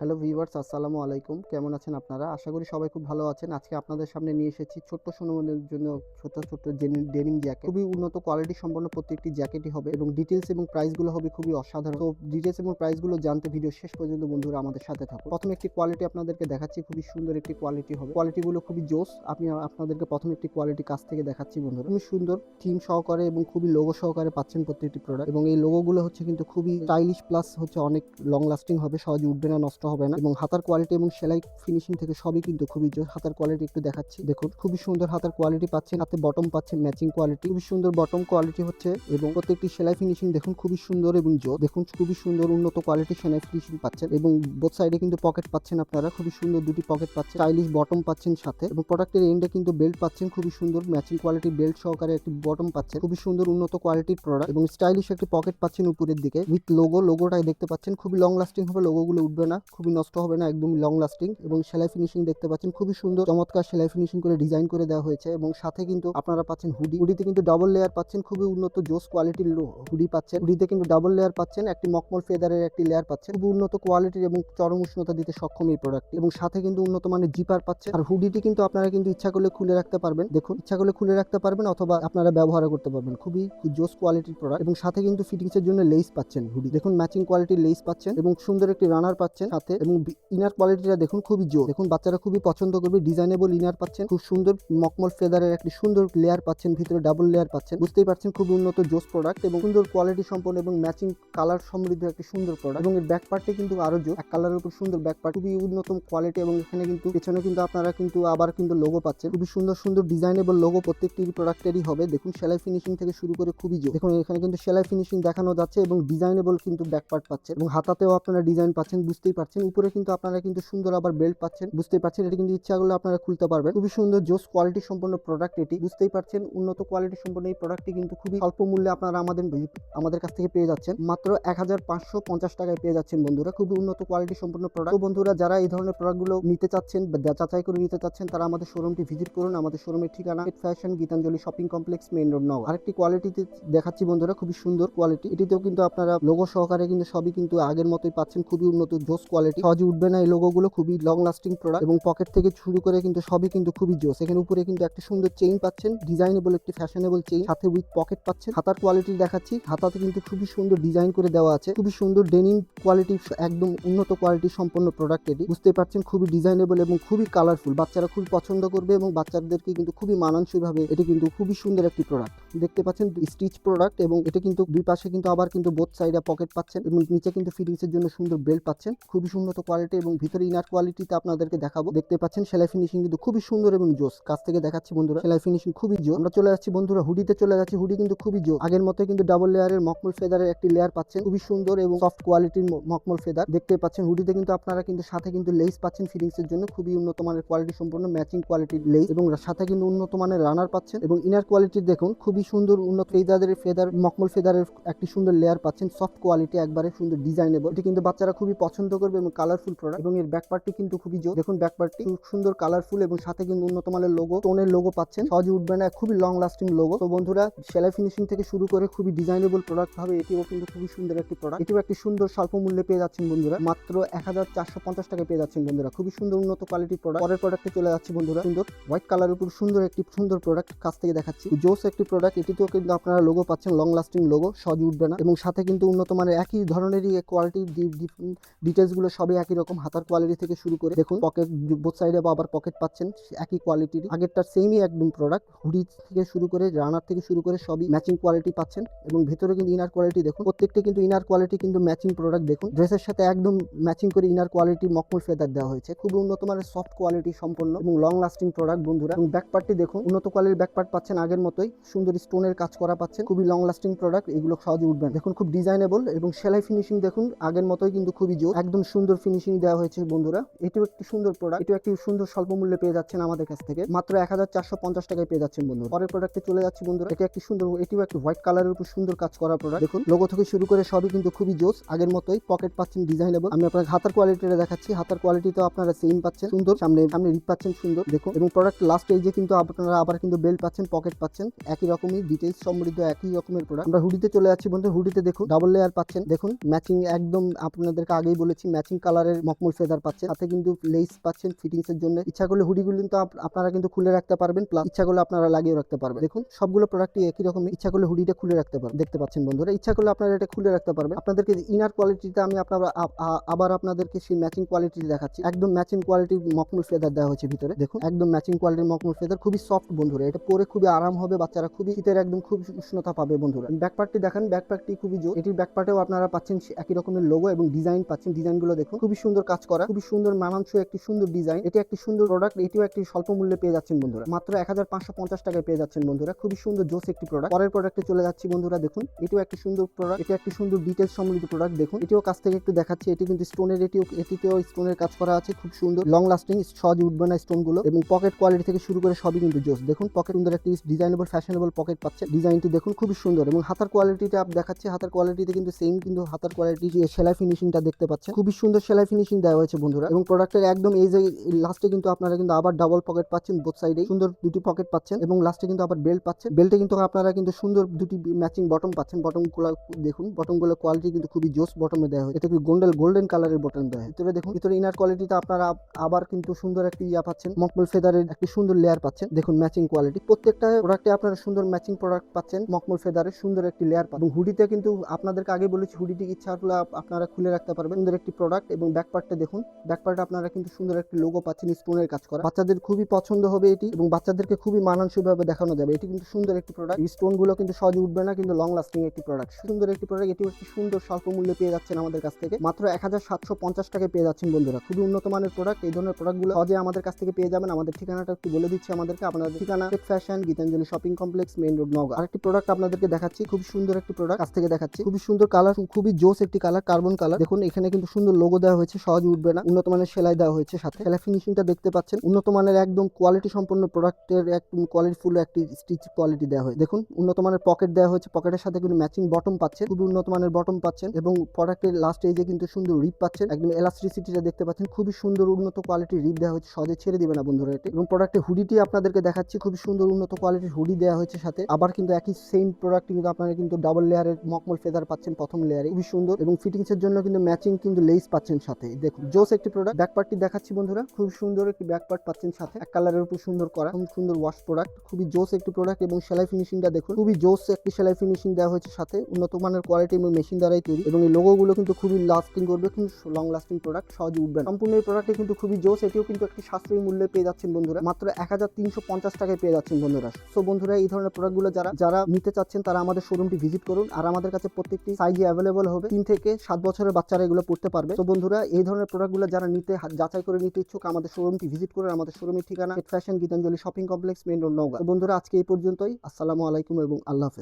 Hello viewers, আসসালামু আলাইকুম। কেমন আছেন আপনারা? আশা করি সবাই খুব ভালো আছেন। আজকে আপনাদের সামনে নিয়ে এসেছি ছোট্ট সোনামনের জন্য ছোট ছোট ডেনিম জ্যাকেট। খুবই উন্নত কোয়ালিটি সম্পন্ন প্রত্যেকটি জ্যাকেটই হবে এবং ডিটেলস এবং প্রাইসগুলো হবে খুবই অসাধারণ। তো ডিটেলস এবং প্রাইসগুলো জানতে ভিডিও শেষ পর্যন্ত বন্ধুরা আমাদের সাথে থাকুন। প্রথমে একটি কোয়ালিটি আপনাদেরকে দেখাচ্ছি, খুবই সুন্দর একটি কোয়ালিটি হবে। কোয়ালিটিগুলো খুবই জোস। আমি আপনাদেরকে প্রথম একটি কোয়ালিটি কাছ থেকে দেখাচ্ছি বন্ধুরা। খুবই সুন্দর থিম সহকারে এবং খুবই লোগো সহকারে পাচ্ছেন প্রত্যেকটি প্রোডাক্ট এবং এই লোগোগুলো হচ্ছে কিন্তু খুবই স্টাইলিশ প্লাস হচ্ছে অনেক লং লাস্টিং হবে, সহজে উঠবে না, নষ্ট হবে না। এবং হাতার কোয়ালিটি এবং সেলাই ফিনিশিং থেকে সবই কিন্তু খুবই জোর। হাতার কোয়ালিটি একটু দেখাচ্ছি। দেখুন, খুবই সুন্দর হাতার কোয়ালিটি পাচ্ছেন। হাতে বটম পাচ্ছেন ম্যাচিং কোয়ালিটি খুবই সুন্দর বটম কোয়ালিটি হচ্ছে এবং প্রত্যেকটি সেলাই ফিনিশিং দেখুন খুবই সুন্দর এবং জোর। দেখুন, খুবই সুন্দর উন্নত কোয়ালিটি সেলাই ফিনিশিং পাচ্ছেন এবং বোথ সাইডে কিন্তু পকেট পাচ্ছেন আপনারা। খুবই সুন্দর দুটি পকেট পাচ্ছেন। স্টাইলিশ বটম পাচ্ছেন সাথে এবং প্রোডাক্টের এন্ডে কিন্তু বেল্ট পাচ্ছেন। খুবই সুন্দর ম্যাচিং কোয়ালিটি বেল্ট সহকারে একটি বটম পাচ্ছেন। খুবই সুন্দর উন্নত কোয়ালিটির প্রোডাক্ট এবং স্টাইলিশ একটি পকেট পাচ্ছেন উপরের দিকে। উইথ লোগো লোগোটাই দেখতে পাচ্ছেন। খুবই লং লাস্টিং হবে লোগোগুলো উঠবে না। খুবই নষ্ট হবে না একদম লং লাস্টিং এবং সেলাই ফিনিশিং দেখতে পাচ্ছেন খুবই সুন্দর। চমৎকার সেলাই ফিনিশিং করে ডিজাইন করে দেওয়া হয়েছে এবং সাথে কিন্তু আপনারা পাচ্ছেন হুডি। হুডিতে কিন্তু ডাবল লেয়ার পাচ্ছেন, খুবই উন্নত জোস কোয়ালিটির হুডি পাচ্ছেন। হুডিতে কিন্তু ডাবল লেয়ার পাচ্ছেন, একটি মকমল ফেদারের একটি লেয়ার পাচ্ছেন। খুবই উন্নত কোয়ালিটির এবং চরম উষ্ণতা দিতে সক্ষম এই প্রোডাক্ট এবং সাথে কিন্তু উন্নত মানের জিপার পাচ্ছেন। আর হুডিটি কিন্তু আপনারা কিন্তু ইচ্ছা করলে খুলে রাখতে পারবেন। দেখুন, ইচ্ছা করলে খুলে রাখতে পারবেন অথবা আপনারা ব্যবহার করতে পারবেন। খুবই জোস কোয়ালিটির প্রোডাক্ট এবং সাথে কিন্তু ফিটিংসের জন্য লেস পাচ্ছেন হুডি। দেখুন ম্যাচিং কোয়ালিটির লেস পাচ্ছেন এবং সুন্দর একটি রানার পাচ্ছেন। সাথে এবং ইনার কোয়ালিটিটা দেখুন খুবই জোর। দেখুন, বাচ্চারা খুবই পছন্দ করবে ডিজাইনেবল ইনার পাচ্ছেন। খুব সুন্দর মকমল ফেদারের একটি সুন্দর লেয়ার পাচ্ছেন, ভিতরে ডাবল লেয়ার পাচ্ছেন। বুঝতেই পারছেন, খুব উন্নত জোস প্রোডাক্ট এবং সুন্দর কোয়ালিটি সম্পন্ন এবং ম্যাচিং কালার সমৃদ্ধ একটি সুন্দর প্রোডাক্ট এবং এর ব্যাক পার্টে কিন্তু আরও জোর। এক কালারের উপর সুন্দর ব্যাক পার্ট খুবই উন্নত কোয়ালিটি এবং এখানে কিন্তু পেছনে কিন্তু আপনারা কিন্তু আবার কিন্তু লোগো পাচ্ছেন। খুবই সুন্দর সুন্দর ডিজাইনেবল লোগো প্রত্যেকটি প্রোডাক্টেরই হবে। দেখুন, সেলাই ফিনিশিং থেকে শুরু করে খুবই জোর। দেখুন, এখানে কিন্তু সেলাই ফিনিশিং দেখানো যাচ্ছে এবং ডিজাইনেবল কিন্তু ব্যাক পার্ট পাচ্ছে এবং হাতাতেও আপনারা ডিজাইন পাচ্ছেন, বুঝতেই পারছেন। উপরে কিন্তু আপনারা কিন্তু সুন্দর আবার বেল্ট পাচ্ছেন, বুঝতেই পারছেন? এটা কিন্তু ইচ্ছা করলে আপনারা খুলতে পারবেন। খুবই সুন্দর জোস কোয়ালিটি সম্পন্ন প্রোডাক্ট এটি, বুঝতেই পারছেন? উন্নত কোয়ালিটি সম্পন্ন এই প্রোডাক্টটি কিন্তু খুবই অল্প মূল্যে আপনারা আমাদের আমাদের কাছ থেকে পেয়ে যাচ্ছেন। মাত্র এক হাজার পাঁচশো পঞ্চাশ টাকায় পেয়ে যাচ্ছেন বন্ধুরা। খুবই উন্নত কোয়ালিটি সম্পন্ন প্রোডাক্ট বন্ধুরা, যারা এই ধরনের প্রোডাক্টগুলো নিতে চাচ্ছেন যাচাই করে নিতে চাচ্ছেন, তারা আমাদের শোরুমটি ভিজিট করুন। আমাদের শোরুমের ঠিকানা fashion Gitanjali shopping complex main road নাও আরেকটি কোয়ালিটিতে দেখাচ্ছি বন্ধুরা, খুবই সুন্দর কোয়ালিটি এটিতেও কিন্তু আপনারা লোগো সহকারে কিন্তু সবই কিন্তু আগের মতোই পাচ্ছেন। খুবই উন্নত জোস কোয়ালিটি সহজে উঠবে না এই লোগোগুলো খুবই লং লাস্টিং প্রোডাক্ট এবং পকেট থেকে শুরু করে কিন্তু সবই কিন্তু খুবই জোস। এখানে উপরে কিন্তু একটা সুন্দর চেইন পাচ্ছেন ডিজাইনেবল একটি ফ্যাশনেবল চেইন সাথে উইথ পকেট পাচ্ছেন। হাতার কোয়ালিটি দেখাচ্ছি হাতাতে কিন্তু খুবই সুন্দর ডিজাইন করে দেওয়া আছে খুবই সুন্দর ডেনিম কোয়ালিটি একদম উন্নত কোয়ালিটি সম্পন্ন প্রোডাক্ট এটি। বুঝতে পারছেন খুবই ডিজাইনেবল এবং খুবই কালারফুল বাচ্চারা খুবই পছন্দ করবে এবং বাচ্চাদেরকে কিন্তু খুবই মানানসই ভাবে এটি কিন্তু খুবই সুন্দর একটি প্রোডাক্ট দেখতে পাচ্ছেন স্টিচ প্রোডাক্ট এবং এটা কিন্তু দুই পাশে কিন্তু আবার কিন্তু বোথ সাইডে পকেট পাচ্ছেন এবং নিচে কিন্তু ফিটিংস এর জন্য সুন্দর বেল্ট পাচ্ছেন খুবই উন্নত কোয়ালিটি এবং ভিতরে ইনার কোয়ালিটিতে আপনাদেরকে দেখাবো। দেখতে পাচ্ছেন, সেলাই ফিনিশিং কিন্তু খুবই সুন্দর এবং জোস। কাছ থেকে দেখাচ্ছি বন্ধুরা, সেলাই ফিনিশিং খুবই জোর আমরা চলে যাচ্ছি বন্ধুরা হুডিতে চলে যাচ্ছি। হুডি কিন্তু খুবই জোর আগের মতো কিন্তু ডাবল লেয়ারের মকমল ফেদারের একটি লেয়ার পাচ্ছেন। খুবই সুন্দর এবং সফট কোয়ালিটির মকমল ফেদার দেখতে পাচ্ছেন হুডিতে কিন্তু আপনারা কিন্তু সাথে কিন্তু লেস পাচ্ছেন ফিটিংস এর জন্য। খুবই উন্নত মানের কোয়ালিটি সম্পূর্ণ ম্যাচিং কোয়ালিটির লেস এবং সাথে কিন্তু উন্নত মানের রানার পাচ্ছেন এবং ইনার কোয়ালিটি দেখুন, খুবই সুন্দর উন্নত ফেদারের ফেদার মকমল ফেদারের একটি সুন্দর লেয়ার পাচ্ছেন। সফট কোয়ালিটি একবারে সুন্দর ডিজাইনেবল এটি কিন্তু বাচ্চারা খুবই পছন্দ করবে এবং কালারফুল প্রোডাক্ট এবং এর ব্যাক পার্টটি কিন্তু খুবই জোর। দেখুন ব্যাক পার্টটি খুব সুন্দর কালারফুল এবং সাথে কিন্তু উন্নত মানের লোগো টোনের লোগো পাচ্ছেন। সহজে উঠবে না, খুবই লং লাস্টিং লোগো তো বন্ধুরা, সেলাই ফিনিশিং থেকে শুরু করে খুবই ডিজাইনেবল প্রোডাক্ট হবে। এটিও কিন্তু খুবই সুন্দর একটি প্রোডাক্ট এটিও একটি সুন্দর স্বল্প মূল্যে পেয়ে যাচ্ছেন বন্ধুরা। মাত্র এক হাজার চারশো পঞ্চাশ টাকায় পেয়ে যাচ্ছেন বন্ধুরা। খুবই সুন্দর উন্নত কোয়ালিটির প্রোডাক্ট পরের প্রোডাক্টে চলে যাচ্ছে বন্ধুরা। সুন্দর হোয়াইট কালার উপর সুন্দর একটি সুন্দর প্রোডাক্ট কাছ থেকে দেখাচ্ছি। জোস একটি প্রোডাক্ট এটিতেও কিন্তু আপনারা লোগো পাচ্ছেন লং লাস্টিং লোগো সহজে উঠবে না। এবং সাথে কিন্তু উন্নত মানের একই ধরনেরই কোয়ালিটি ডিটেলসগুলো সবই একই রকম, হাতার কোয়ালিটি থেকে শুরু করে। দেখুন পকেট বোথ সাইডে বা আবার পকেট পাচ্ছেন একই কোয়ালিটির আগেরটার সেমই একদম প্রোডাক্ট হুডি থেকে শুরু করে রানার থেকে শুরু করে সবই ম্যাচিং কোয়ালিটি পাচ্ছেন। এবং ভেতরে কিন্তু ইনার কোয়ালিটি দেখুন, প্রত্যেকটা কিন্তু ইনার কোয়ালিটি কিন্তু ম্যাচিং প্রোডাক্ট দেখুন। ড্রেসের সাথে একদম ম্যাচিং করে ইনার কোয়ালিটি মকমল ফেদার দেওয়া হয়েছে। খুবই উন্নত মানের সফট কোয়ালিটি সম্পন্ন এবং লং লাস্টিং প্রোডাক্ট বন্ধুরা। এবং ব্যাক পার্টটি দেখুন, উন্নত কোয়ালিটির ব্যাক পার্ট পাচ্ছেন আগের মতোই। সুন্দর স্টোনের কাজ করা পাচ্ছেন, খুবই লং লাস্টিং প্রোডাক্ট এগুলো সহজে উঠবেন দেখুন, খুব ডিজাইনেবল এবং সেলাই ফিনিশিং দেখুন, আগের মতোই কিন্তু খুবই জোর। একদম সুন্দর ফিনিশিং দেওয়া হয়েছে বন্ধুরা। এটিও একটি সুন্দর প্রোডাক্ট এটিও একটি সুন্দর স্বল্প মূল্যে পেয়ে যাচ্ছেন আমাদের কাছ থেকে। মাত্র এক হাজার চারশো পঞ্চাশ টাকায় পেয়ে যাচ্ছেন বন্ধুরা। পরের প্রোডাক্টে চলে যাচ্ছে বন্ধুরা। এটি একটি সুন্দর, এটিও একটি হোয়াইট কালারের উপর সুন্দর কাজ করা প্রোডাক্ট দেখুন লোগো থেকে শুরু করে সবই কিন্তু খুবই জোস। আগের মতোই পকেট পাচ্ছেন ডিজাইন ডিজাইনেবল আমি আপনার হাতার কোয়ালিটিটা দেখাচ্ছি। হাতার কোয়ালিটিতেও আপনারা সেম পাচ্ছেন। সুন্দর, সামনে সামনে রিপ পাচ্ছেন সুন্দর। দেখুন, এবং প্রোডাক্ট লাস্ট এজে কিন্তু আপনারা আবার কিন্তু বেল্ট পাচ্ছেন পকেট পাচ্ছেন। একই রকমই ডিটেলস সমৃদ্ধ, একই রকমের প্রোডাক্ট আমরা হুডিতে চলে যাচ্ছি বন্ধু হুডিতে দেখুন ডাবল লেয়ার পাচ্ছেন। দেখুন ম্যাচিং একদম আপনাদেরকে আগেই বলেছি ম্যাচিং ম্যাচিং কালারের মকমল ফেদার পাচ্ছেন। সাথে কিন্তু লেস পাচ্ছেন ফিটিংস এর জন্য। ইচ্ছা করলে হুডিগুলো কিন্তু আপ- আপনারা কিন্তু খুলে রাখতে পারবেন। প্লাস ইচ্ছা করলে আপনারা লাগিয়ে রাখতে পারবেন। দেখুন, সবগুলো প্রোডাক্টই একই রকম ইচ্ছা করলে হুডিটা খুলে রাখতে পারবেন। দেখতে পাচ্ছেন বন্ধুরা, ইচ্ছা করলে আপনারা এটা খুলে রাখতে পারবেন। আপনাদেরকে ইনার কোয়ালিটিতে আমি আপনারা আবার আপনাদেরকে সেই ম্যাচিং কোয়ালিটি দেখাচ্ছি। একদম ম্যাচিং কোয়ালিটির মকমল ফেদার দেওয়া হয়েছে ভিতরে। দেখুন, একদম ম্যাচিং কোয়ালিটির মকমল ফেদার খুবই সফট বন্ধুরা, এটা পরে খুবই আরাম হবে। বাচ্চারা খুবই শীতের একদম খুব উষ্ণতা পাবে বন্ধুরা। ব্যাকপার্টটি দেখেন ব্যাকপার্টটি খুবই জোর। এটির ব্যাকপার্টেও আপনারা পাচ্ছেন একই রকমের লোগো এবং ডিজাইন পাচ্ছেন। ডিজাইনগুলো দেখুন। খুবই সুন্দর কাজ করা, খুবই সুন্দর মানানসই একটি সুন্দর ডিজাইন এটি একটি সুন্দর প্রোডাক্ট এটিও একটি স্বল্প মূল্যে পেয়ে যাচ্ছেন বন্ধুরা। মাত্র এক হাজার পাঁচশো পঞ্চাশ টাকায় পেয়ে যাচ্ছেন বন্ধুরা। খুবই সুন্দর, জোস একটি প্রোডাক্ট পরের প্রোডাক্টে চলে যাচ্ছি বন্ধুরা, দেখুন। এটিও একটি সুন্দর প্রোডাক্ট এটি একটি সুন্দর ডিটেলস সম্মিলিত প্রোডাক্ট দেখুন। এটিও কাছ থেকে একটু দেখাচ্ছি, এটি কিন্তু স্টোনের এটিও, এটিতেও স্টোনের কাজ করা আছে, খুব সুন্দর। লং লাস্টিং সহজে উঠবে না স্টোনগুলো। এবং পকেট কোয়ালিটি থেকে শুরু করে সবই কিন্তু জোস। দেখুন পকেট সুন্দর একটি ডিজাইনেবল ফ্যাশনেবল পকেট পাচ্ছে। ডিজাইনটি দেখুন, খুবই সুন্দর। এবং হাতার কোয়ালিটিটা দেখাচ্ছি, হাতার কোয়ালিটিতে কিন্তু সেম কিন্তু হাতার কোয়ালিটি সেলাই ফিনিশিংটা দেখতে পাচ্ছে। খুবই সুন্দর সেলাই ফিনিশিং দেওয়া হয়েছে বন্ধুরা। এবং প্রোডাক্টের একদম এই যে লাস্টে কিন্তু আপনারা কিন্তু আবার ডাবল পকেট পাচ্ছেন বোথ সাইডে সুন্দর দুটি পকেট পাচ্ছেন এবং লাস্টে কিন্তু আবার বেল্ট পাচ্ছেন। বেল্টে কিন্তু আপনারা কিন্তু সুন্দর দুটি ম্যাচিং বটম পাচ্ছেন। বটমগুলো দেখুন বটমগুলো কোয়ালিটি কিন্তু খুবই জোস বটমে দেওয়া হয়েছে। এটা কি গোল্ডেন গোল্ডেন কালারের বটম দেওয়া হয় ভিতরে দেখুন, ভিতরে ইনার কোয়ালিটিতে আপনারা আবার কিন্তু সুন্দর একটি ইয়া পাচ্ছেন। মকমল ফেদারের একটি সুন্দর লেয়ার পাচ্ছেন। দেখুন ম্যাচিং কোয়ালিটি প্রত্যেকটা প্রোডাক্টে আপনারা সুন্দর ম্যাচিং প্রোডাক্ট পাচ্ছেন। মকমল ফেদারের সুন্দর একটি লেয়ার পাচ্ছেন। হুডিতে কিন্তু আপনাদেরকে আগে বলেছি হুডিটি ইচ্ছা আপনারা খুলে রাখতে পারবেন। সুন্দর একটি প্রোডাক্ট এবং ব্যাক পার্টটা দেখুন। ব্যাক পার্টে আপনারা কিন্তু সুন্দর একটি লোগো পাচ্ছেন স্টোনের কাজ করা। বাচ্চাদের খুবই পছন্দ হবে এটি এবং বাচ্চাদেরকে খুবই মানানসই ভাবে দেখানো যাবে। এটি কিন্তু সুন্দর একটি প্রোডাক্ট এই স্টোনগুলো কিন্তু সহজে উঠবে না, কিন্তু লং লাস্টিং একটি প্রোডাক্ট সুন্দর একটি প্রোডাক্ট এটি একটি সুন্দর স্বল্প মূল্যে পেয়ে যাচ্ছেন আমাদের কাছ থেকে। মাত্র এক হাজার সাতশো পঞ্চাশ টাকায় পেয়ে যাচ্ছেন বন্ধুরা। খুবই উন্নত মানের প্রোডাক্ট এই ধরনের প্রোডাক্টগুলো সহজে আমাদের কাছ থেকে পেয়ে যাবেন। আমাদের ঠিকানাটা একটু বলে দিচ্ছি আমাদেরকে। আপনাদের ঠিকানা fashion Gitanjali shopping complex main road নগর আরেকটি প্রোডাক্ট আপনাদেরকে দেখাচ্ছি। খুব সুন্দর একটি প্রোডাক্ট কাছ থেকে দেখাচ্ছি। খুবই সুন্দর কালার খুবই জোস একটি কালার কার্বন কালার দেখুন, এখানে কিন্তু সুন্দর লোগো দেওয়া হয়েছে, সহজে উঠবে না। উন্নত মানের সেলাই দেওয়া হয়েছে সাথে। সেলাই ফিনিশিংটা দেখতে পাচ্ছেন। উন্নত মানের একদম কোয়ালিটি সম্পন্ন প্রোডাক্টের একদম কোয়ালিটি ফুল একটি স্টিচ কোয়ালিটি দেওয়া হয়েছে। দেখুন, উন্নত মানের পকেট দেওয়া হয়েছে। পকেটের সাথে কিন্তু ম্যাচিং বটম পাচ্ছেন। খুবই উন্নত মানের বটম পাচ্ছেন এবং প্রোডাক্টের লাস্ট এজে কিন্তু সুন্দর রিপ পাচ্ছেন। একদম এলাস্ট্রিসিটিটা দেখতে পাচ্ছেন। খুবই সুন্দর উন্নত কোয়ালিটির রিপ দেওয়া হয়েছে। সহজে ছেড়ে দিবে না বন্ধুরা এটি এবং প্রোডাক্টের হুডিটি আপনাদেরকে দেখাচ্ছি। খুবই সুন্দর উন্নত কোয়ালিটির হুডি দেওয়া হয়েছে সাথে। আবার কিন্তু একই সেম প্রোডাক্ট কিন্তু আপনারা কিন্তু ডাবল লেয়ারের মকমল ফেদার পাচ্ছেন প্রথম লেয়ারে খুবই সুন্দর এবং ফিটিংসের জন্য কিন্তু ম্যাচিং কিন্তু লেস পাচ্ছেন সাথে। দেখুন, জোস একটি প্রোডাক্ট ব্যাক পার্টটি দেখাচ্ছি বন্ধুরা। খুব সুন্দর একটি ব্যাক পার্ট পাচ্ছেন সাথে। এক কালারের উপর সুন্দর করা। খুব সুন্দর ওয়াশ প্রোডাক্ট খুবই জোস একটি প্রোডাক্ট এবং সেলাই ফিনিশিংটা দেখুন। খুবই জোস একটি সেলাই ফিনিশিং দেওয়া হয়েছে সাথে। উন্নত মানের কোয়ালিটি এবং মেশিন দ্বারাই তৈরি। এবং এই লোগোগুলো কিন্তু খুবই লাস্টিং করবে কিন্তু লং লাস্টিং প্রোডাক্ট সহজে উঠবে সম্পূর্ণ এই প্রোডাক্টটি কিন্তু খুবই জোস। এটিও কিন্তু একটি সাশ্রয়ী মূল্যে পেয়ে যাচ্ছেন বন্ধুরা। মাত্র এক হাজার তিনশো পঞ্চাশ টাকায় পেয়ে যাচ্ছেন বন্ধুরা। সো বন্ধুরা, এই ধরনের প্রোডাক্টগুলো যারা যারা নিতে চাচ্ছেন, তারা আমাদের শোরুমটি ভিজিট করুন। আর আমাদের কাছে প্রত্যেকটি সাইজে অ্যাভেলেবল হবে। তিন থেকে সাত বছরের বাচ্চারা এগুলো পড়তে পারবে। তো বন্ধুরা, এই ধরনের প্রোডাক্টগুলো যারা নিতে যাচাই করে নিতে ইচ্ছুক, আমাদের শোরুমটি ভিজিট করে আমাদের শোরুমের ঠিকানা fashion Gitanjali shopping complex main road Naogaon. বন্ধুরা, আজকে এই পর্যন্তই। আসসালামু আলাইকুম এবং আল্লাহ